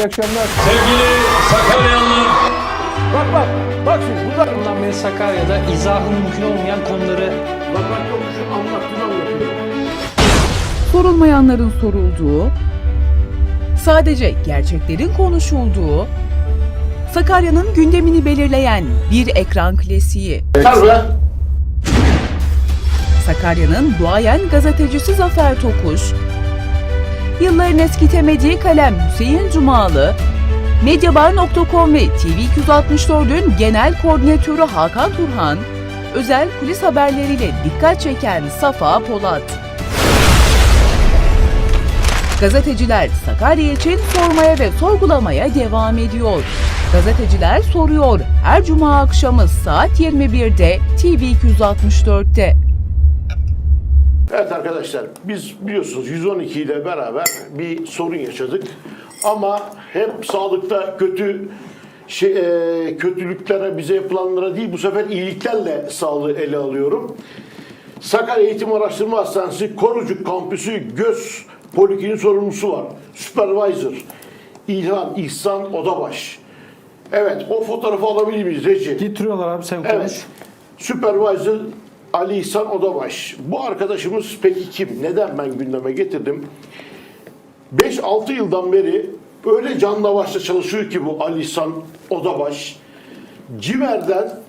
İyi akşamlar. Sevgili Sakaryalılar, Bak bak. Bak şimdi bunlar. Bundan beri Sakarya'da izahı mümkün olmayan konuları Bak bak konuşun anlattığını anlatıyor. sorulmayanların sorulduğu, sadece gerçeklerin konuşulduğu, Sakarya'nın gündemini belirleyen bir ekran klasiği. Be. Sakarya'nın duayen gazetecisi Zafer Tokuş, yılların eskitemediği kalem Hüseyin Cumalı, Medyabar.com ve TV264'ün genel koordinatörü Hakan Turhan, özel kulis haberleriyle dikkat çeken Safa Polat. Gazeteciler Sakarya için sormaya ve sorgulamaya devam ediyor. Gazeteciler soruyor her cuma akşamı saat 21'de TV264'te. Evet arkadaşlar biz biliyorsunuz 112 ile beraber bir sorun yaşadık. Ama hep sağlıkta kötü şey, e, kötülüklere bize yapılanlara değil bu sefer iyiliklerle sağlığı ele alıyorum. Sakarya Eğitim Araştırma Hastanesi Korucuk Kampüsü Göz Polikliniğin sorumlusu var. Supervisor İlhan İhsan Odabaş. Evet o fotoğrafı alabilir miyiz Reci? Getiriyorlar abi sen konuş. Evet. Supervisor Ali İhsan Odabaş. Bu arkadaşımız peki kim? Neden ben gündeme getirdim? 5-6 yıldan beri öyle canla başla çalışıyor ki bu Ali İhsan Odabaş. Cimer'den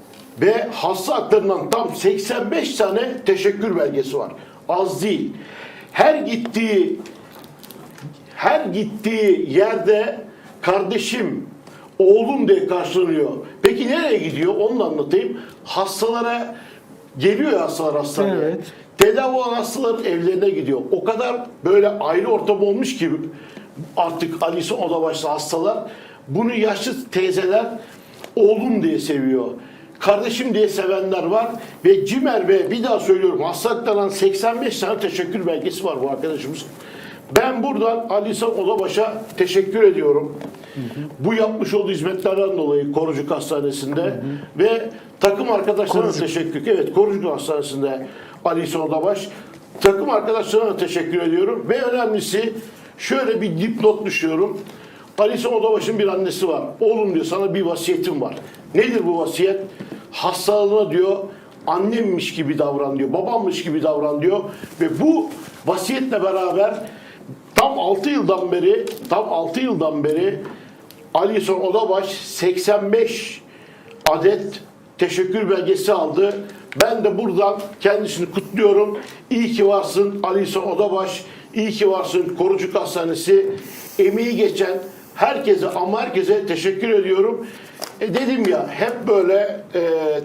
ve hasta haklarından tam 85 tane teşekkür belgesi var. Az değil. Her gittiği her gittiği yerde kardeşim, oğlum diye karşılanıyor. Peki nereye gidiyor? Onu da anlatayım. Hastalara geliyor ya hastalar hastaneye. Evet. Tedavi olan hastaların evlerine gidiyor. O kadar böyle aile ortamı olmuş ki artık Alice Oda başlı hastalar. Bunu yaşlı teyzeler oğlum diye seviyor. Kardeşim diye sevenler var ve Cimer ve bir daha söylüyorum hastalıklanan 85 tane teşekkür belgesi var bu arkadaşımız. Ben buradan Ali İhsan Odabaş'a teşekkür ediyorum. Bu yapmış olduğu hizmetlerden dolayı Korucuk Hastanesi'nde ve takım arkadaşlarına teşekkür. Evet Korucuk Hastanesi'nde Ali İhsan Odabaş. Takım arkadaşlarına teşekkür ediyorum ve önemlisi şöyle bir dipnot düşüyorum. Ali İhsan Odabaş'ın bir annesi var. Oğlum diyor sana bir vasiyetim var. Nedir bu vasiyet? Hastalığına diyor annemmiş gibi davran diyor. Babammış gibi davran diyor. Ve bu vasiyetle beraber tam 6 yıldan beri tam 6 yıldan beri Ali İhsan Odabaş 85 adet teşekkür belgesi aldı. Ben de buradan kendisini kutluyorum. İyi ki varsın Ali İhsan Odabaş. İyi ki varsın Korucuk Hastanesi. Emeği geçen herkese ama herkese teşekkür ediyorum. E dedim ya hep böyle e,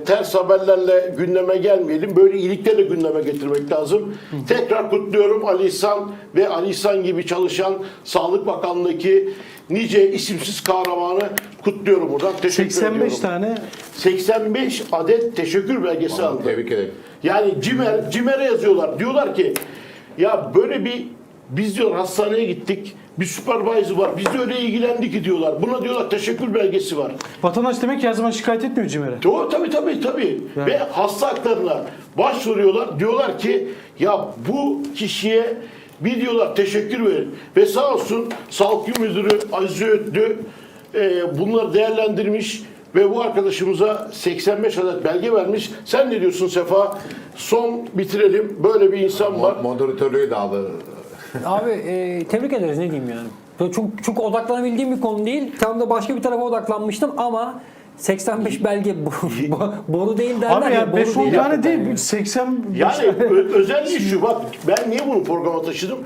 ters haberlerle gündeme gelmeyelim. Böyle iyiliklerle gündeme getirmek lazım. Tekrar kutluyorum Ali İhsan ve Ali İhsan gibi çalışan Sağlık Bakanlığı'ndaki nice isimsiz kahramanı kutluyorum buradan. Teşekkür 85 ediyorum. tane 85 adet teşekkür belgesi aldı. tebrik ederim. Yani Cimer, Cimer'e yazıyorlar. Diyorlar ki ya böyle bir biz diyor hastaneye gittik. Bir supervisor var. Biz de öyle ilgilendik ki diyorlar. Buna diyorlar teşekkür belgesi var. vatandaş demek ki her zaman şikayet etmiyor Cimer'e. Doğru tabii tabii tabii. Yani. Ve hasta haklarına başvuruyorlar. Diyorlar ki ya bu kişiye bir diyorlar teşekkür verin. Ve sağ olsun Sağlık Müdürü Aziz Öğütlü e, bunları değerlendirmiş ve bu arkadaşımıza 85 adet belge vermiş. Sen ne diyorsun Sefa? Son bitirelim. Böyle bir insan var. Moderatörlüğü de aldı. Abi e, tebrik ederiz ne diyeyim yani. Böyle çok çok odaklanabildiğim bir konu değil. Tam da başka bir tarafa odaklanmıştım ama 85 belge bu, bu- boru değil derler Abi ya boru 5-10 tane hakikaten değil yani. 80 Yani ö- özelliği şu bak ben niye bunu programa taşıdım?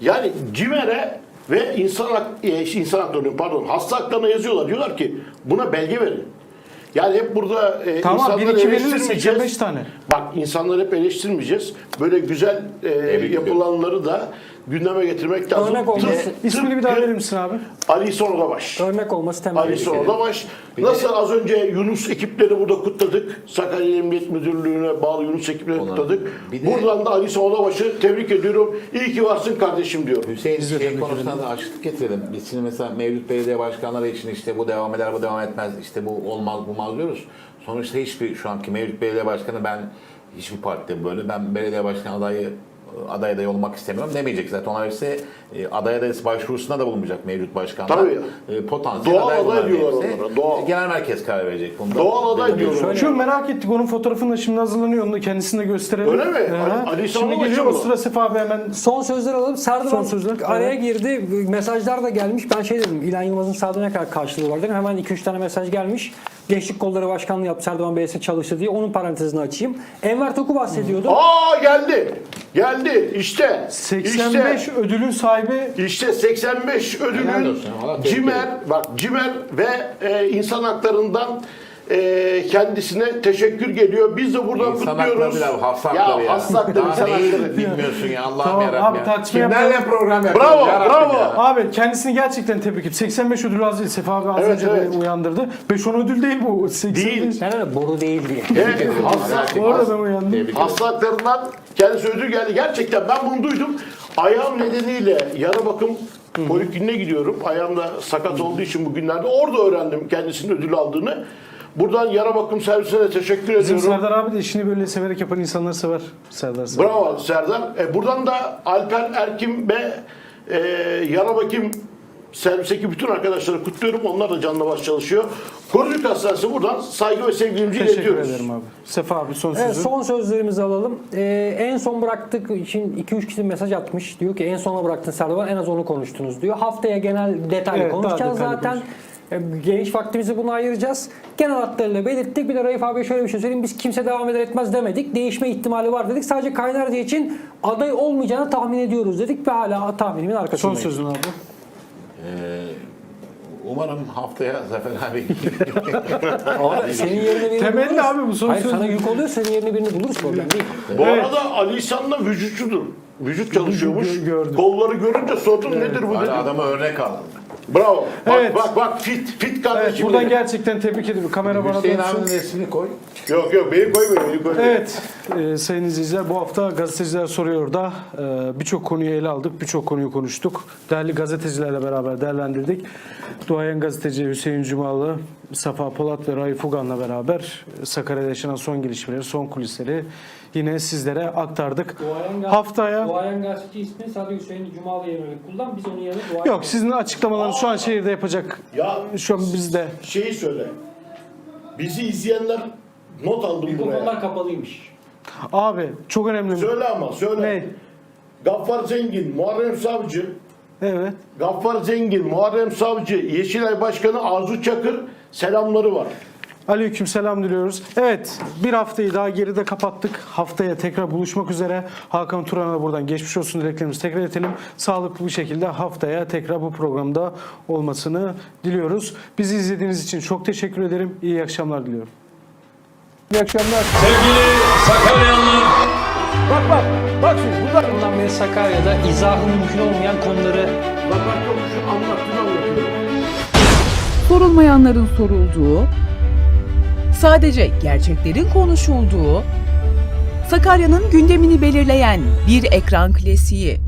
Yani CİMER'e ve insan hak, e, insan haklarını pardon hasta haklarına yazıyorlar. Diyorlar ki buna belge verin. Yani hep burada e, Tamam, insanları iki eleştirmeyeceğiz. 85 tane. Bak insanları hep eleştirmeyeceğiz. Böyle güzel e, ediyorum. yapılanları da gündeme getirmek lazım. Örnek olması- İsmini bir daha verir misin abi? Ali Sonodabaş. Örnek olması temel. Ali Sonodabaş. Nasıl az önce Yunus ekipleri burada kutladık. Sakarya Emniyet Müdürlüğü'ne bağlı Yunus ekipleri kutladık. Bir de- Buradan da Ali Sonodaş'ı tebrik ediyorum. İyi ki varsın kardeşim diyorum. Hüseyin şey konusunda da açıklık getirelim. Biz şimdi mesela mevcut belediye başkanları için işte bu devam eder, bu devam etmez, işte bu olmaz, bu olmaz diyoruz. Sonuçta hiçbir şu anki mevcut belediye başkanı ben hiçbir partide böyle ben belediye başkan adayı aday adayı olmak istemiyorum demeyecek zaten. Onlar ise e, aday adayı başvurusunda da bulunmayacak mevcut başkanlar. Tabii. E, potansiyel Doğal aday aday diyorlar hepsi. onlara, doğal. Genel merkez karar verecek bunda. Doğal aday diyorlar. Şu merak ettik onun fotoğrafını da şimdi hazırlanıyor. Onu da kendisine gösterelim. Öyle mi? Ee, Ali- Şimdi geliyor o sıra Sefa abi hemen Son sözler alalım. Serdivan Son sözler, araya evet. girdi. Mesajlar da gelmiş. Ben şey dedim. İlhan Yılmaz'ın sahada ne kadar karşılığı var dedim. Hemen 2-3 tane mesaj gelmiş. Gençlik kolları başkanlığı yaptı. Serdivan Belediyesi çalıştı diye. Onun parantezini açayım. Enver Toku bahsediyordu. Aa geldi. Geldi. İşte. 85 İşte, ödülün sahibi işte 85 Helal ödülün Cimer, bak Cimer ve e, insan haklarından e, kendisine teşekkür geliyor. Biz de buradan İnsan kutluyoruz. hakları bile hasta hakları ya. hasta hakları, Daha insan neyi hakları. bilmiyorsun ya Allah'ım Tamam, yarabbim abi, ya. tartışma Kimlerle yapalım. program yapıyoruz Bravo, yarabbim bravo. ya. Abi kendisini gerçekten tebrik et. 85 ödül az değil. Sefa abi az Evet, önce evet. uyandırdı. 5-10 ödül değil bu. 85. Değil. Ne öyle boru değil diye. E, hasta, Bu arada ben uyandım. Tebrik ederim. kendisi ödül geldi. Gerçekten ben bunu duydum. Ayağım nedeniyle yara bakım polikliniğine gidiyorum. Ayağım da sakat olduğu için bugünlerde orada öğrendim kendisinin ödül aldığını. Buradan yara bakım servisine de teşekkür Bizim ediyorum. Serdar abi de işini böyle severek yapan insanları sever. Serdar Serdar. Bravo Serdar. E, buradan da Alper Erkim ve e, yara bakım servisteki bütün arkadaşları kutluyorum. Onlar da canlı baş çalışıyor. Koruyucu Hastanesi buradan saygı ve sevgimizi Teşekkür iletiyoruz. ederim abi. Sefa abi son sözü. Evet, son sözlerimizi alalım. Ee, en son bıraktık için 2-3 kişi mesaj atmış. Diyor ki en sona bıraktın Serdivan en az onu konuştunuz diyor. Haftaya genel detaylı Evet, daha konuşacağız detaylı zaten. Ee, Geniş vaktimizi buna ayıracağız. Genel hatlarıyla belirttik. Bir de Raif abi şöyle bir şey söyleyeyim. Biz kimse devam eder etmez demedik. Değişme ihtimali var dedik. Sadece Kaynarca için aday olmayacağını tahmin ediyoruz dedik ve hala tahminimin Son arkasındayız. sözün abi. Ee, Umarım haftaya Zafer abi Abi senin yerine birini Temelli buluruz. abi bu son Hayır söz. sana yük oluyor senin yerine birini buluruz problem değil. Bu Evet. arada Ali İhsan da vücutçudur. Vücut çalışıyormuş. Gö- gördüm. Kolları görünce sordum nedir bu Hadi dedim. adama örnek al. Bravo. Bak Evet. bak bak fit fit Evet, kardeşim. buradan benim. gerçekten tebrik ediyorum. Kamera bana Hüseyin dönsün. abinin resmini koy. Yok yok beni koymuyor beni koymuyor. Evet e, sayın izleyiciler bu hafta gazeteciler soruyor da e, birçok konuyu ele aldık, birçok konuyu konuştuk. Değerli gazetecilerle beraber değerlendirdik. Duayen gazeteci Hüseyin Cumalı, Safa Polat ve Raif Ugan'la beraber Sakarya'da yaşanan son gelişmeleri, son kulisleri yine sizlere aktardık. Haftaya Duayen gazeteci ismini sadece Hüseyin Cumalı yerine kullan. Biz onun yerine Duayen yok sizin açıklamalarınız şu an şehirde yapacak. Ya Şu an bizde. şeyi söyle. Bizi izleyenler not aldım buraya. Mikrofonlar kapalıymış. Abi çok önemli. Söyle ama söyle. Ne? Gaffar Zengin, Muharrem Savcı, Evet. Gaffar Zengin, Muharrem Savcı, Yeşilay Başkanı Arzu Çakır selamları var. Aleyküm selam diliyoruz. Evet bir haftayı daha geride kapattık. Haftaya tekrar buluşmak üzere. Hakan Turan'a da buradan geçmiş olsun dileklerimizi tekrar edelim. Sağlıklı bir şekilde haftaya tekrar bu programda olmasını diliyoruz. Bizi izlediğiniz için çok teşekkür ederim. İyi akşamlar diliyorum. İyi akşamlar. Sevgili Sakaryalılar. Bak bak. Bak şimdi burada. Bundan beri Sakarya'da izahı mümkün olmayan konuları Bak bak çok şu anlattığını anlatıyorum. sorulmayanların sorulduğu, sadece gerçeklerin konuşulduğu, Sakarya'nın gündemini belirleyen bir ekran klasiği.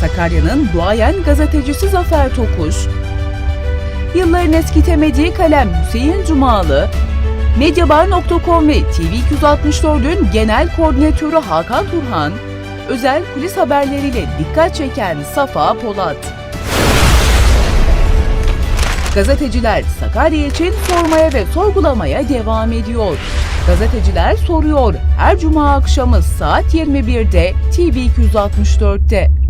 Sakarya'nın duayen gazetecisi Zafer Tokuş, yılların eskitemediği kalem Hüseyin Cumalı, Medyabar.com ve TV264'ün genel koordinatörü Hakan Turhan, özel kulis haberleriyle dikkat çeken Safa Polat. Gazeteciler Sakarya için sormaya ve sorgulamaya devam ediyor. Gazeteciler soruyor her cuma akşamı saat 21'de TV264'te.